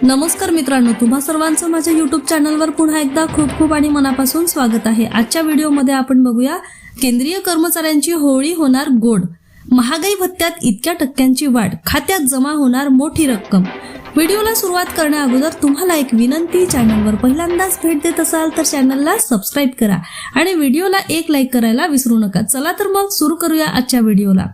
नमस्कार मित्रांनो तुम्हा सर्वांचं माझ्या युट्यूब चॅनलवर पुन्हा एकदा खूप खूप आणि मनापासून स्वागत आहे. आजच्या व्हिडिओमध्ये आपण बघूया केंद्रीय कर्मचाऱ्यांची होळी होणार गोड. महागाई भत्त्यात इतक्या टक्क्यांची वाढ खात्यात जमा होणार मोठी रक्कम. व्हिडिओला सुरुवात करण्या अगोदर तुम्हाला एक विनंती चॅनलवर पहिल्यांदाच भेट देत असाल तर चॅनलला सबस्क्राईब करा आणि व्हिडिओला एक लाईक करायला विसरू नका. चला तर मग सुरू करूया आजच्या व्हिडिओला.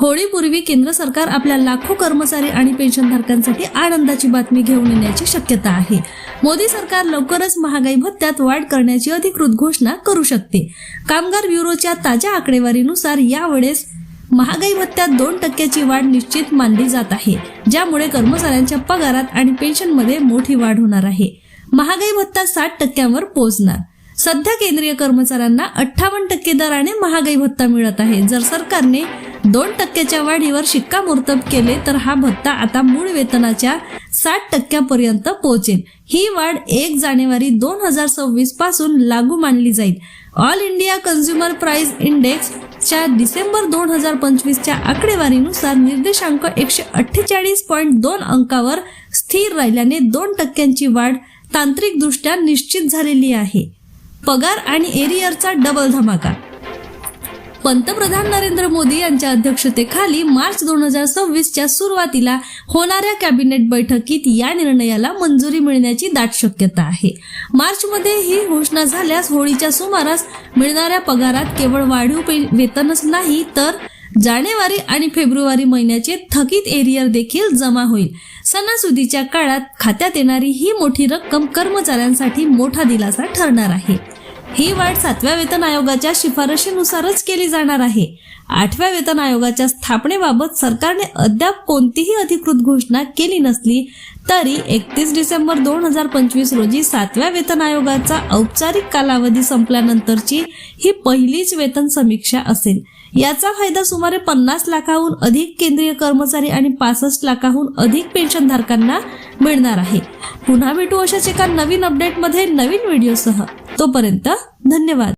होळीपूर्वी केंद्र सरकार आपल्या लाखो कर्मचारी आणि पेन्शनधारकांसाठी आनंदाची बातमी घेऊन येण्याची शक्यता आहे. मोदी सरकार लवकरच महागाई भत्त्यात वाढ करण्याची अधिकृत घोषणा करू शकते. कामगार ब्युरोच्या ताज्या आकडेवारीनुसार यावेळेस महागाई भत्त्यात दोन टक्क्याची वाढ निश्चित मानली जात आहे ज्यामुळे कर्मचाऱ्यांच्या पगारात आणि पेन्शनमध्ये मोठी वाढ होणार आहे. महागाई भत्ता साठ टक्क्यांवर पोहोचणार. सध्या केंद्रीय कर्मचाऱ्यांना अठ्ठावन्न टक्के दराने महागाई भत्ता मिळत आहे. जर सरकारने दोन टक्क्याच्या वाढीवर शिक्कामोर्तब केले तर हा भत्ता आता मूळ वेतनाच्या साठ टक्क्यापर्यंत पोहोचेल. ही वाढ एक जानेवारी दोन हजार सव्वीसपासून लागू मानली जाईल. All India consumer price index च्या डिसेंबर दोन हजार पंचवीसच्या आकडेवारीनुसार निर्देशांक एकशे अठ्ठेचाळीस पॉईंट दोन अंकावर स्थिर राहिल्याने दोन टक्क्यांची वाढ तांत्रिकदृष्ट्या निश्चित झालेली आहे. पगार आणि एरियरचा डबल धमाका पंतप्रधान नरेंद्र मोदी यांच्या अध्यक्षतेखाली मार्च दोन हजार सव्वीसच्या सुरुवातीला होणाऱ्या कॅबिनेट बैठकीत या निर्णयाला मंजुरी मिळण्याची दाट शक्यता आहे. मार्चमध्ये ही घोषणा झाल्यास होळीच्या सुमारास मिळणाऱ्या पगारात केवळ वाढीव वेतनच नाही तर जानेवारी आणि फेब्रुवारी महिन्याचे थकीत एरियर देखील जमा होईल. सणासुदीच्या काळात खात्यात येणारी ही मोठी रक्कम कर्मचाऱ्यांसाठी मोठा दिलासा ठरणार आहे. ही वाढ सातव्या वेतन आयोगाच्या शिफारशीनुसारच केली जाणार आहे. आठव्या वेतन आयोगाच्या स्थापनेबाबत सरकारने अद्याप कोणतीही अधिकृत घोषणा केली नसली तरी एकतीस डिसेंबर दोन हजार पंचवीस रोजी सातव्या वेतन आयोगाचा औपचारिक कालावधी संपल्यानंतरची ही पहिलीच वेतन समीक्षा असेल. याचा फायदा सुमारे पन्नास लाखाहून अधिक केंद्रीय कर्मचारी आणि पासष्ट लाखाहून अधिक पेन्शनधारकांना मिळणार आहे. पुन्हा भेटू अशाच एका नवीन अपडेटमध्ये नवीन व्हिडिओसह. तोपर्यंत धन्यवाद.